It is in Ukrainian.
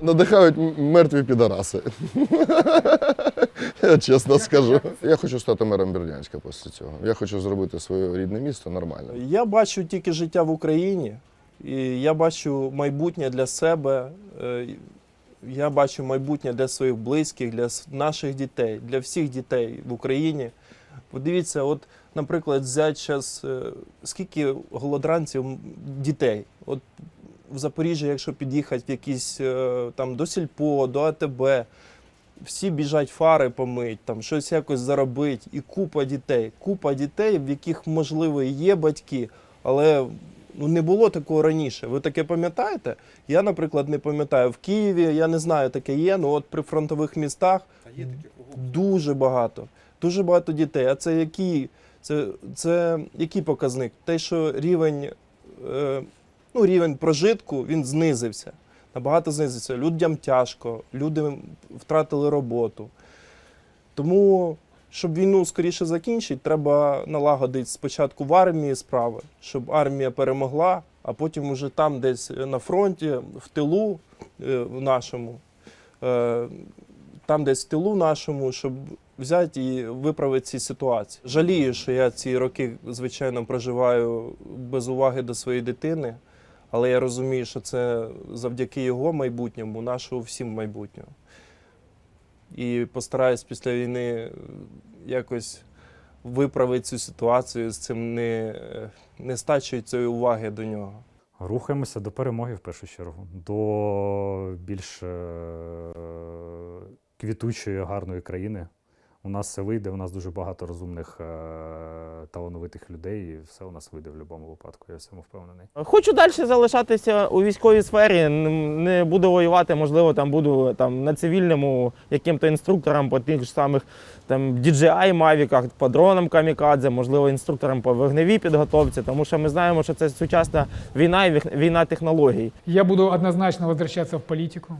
Надихають мертві підараси. Я чесно скажу. Я хочу стати мером Бердянська після цього. Я хочу зробити своє рідне місто нормально. Я бачу тільки життя в Україні, і я бачу майбутнє для себе. е, Я бачу майбутнє для своїх близьких, для наших дітей, для всіх дітей в Україні. Подивіться, от, наприклад, взяти зараз, скільки голодранців дітей. В Запоріжжі, якщо під'їхати в якісь е, там до сільпо, до АТБ, всі біжать фари помить, там щось якось заробити, і купа дітей. Купа дітей, в яких, можливо, і є батьки, але ну, не було такого раніше. Ви таке пам'ятаєте? Я, наприклад, не пам'ятаю. В Києві я не знаю, таке є, ну от при фронтових містах дуже багато. Дуже багато дітей. А це який, це, це який показник? Те, що рівень, е, ну, рівень прожитку він знизився. Набагато знизився. Людям тяжко, люди втратили роботу. Тому, щоб війну скоріше закінчити, треба налагодити спочатку в армії справи, щоб армія перемогла, а потім уже там, десь на фронті, в тилу е, в нашому, е, там десь в тилу нашому, щоб взяти і виправити ці ситуації. Жалію, що я ці роки, звичайно, проживаю без уваги до своєї дитини, але я розумію, що це завдяки його майбутньому, нашого всім майбутнього. І постараюсь після війни е, якось виправити цю ситуацію з цим не, е, нестачею цієї уваги до нього. Рухаємося до перемоги в першу чергу, до більш е, квітучої, гарної країни. У нас все вийде, у нас дуже багато розумних, е, талановитих людей, і все у нас вийде в будь-якому випадку. Я в цьому впевнений. Хочу далі залишатися у військовій сфері. Не буду воювати, можливо, там буду там на цивільному яким-то інструктором по тих ж самих там DJI мавіках, по дронам камікадзе, можливо, інструктором по вогневій підготовці, тому що ми знаємо, що це сучасна війна і війна технологій. Я буду однозначно возвращаться в политику.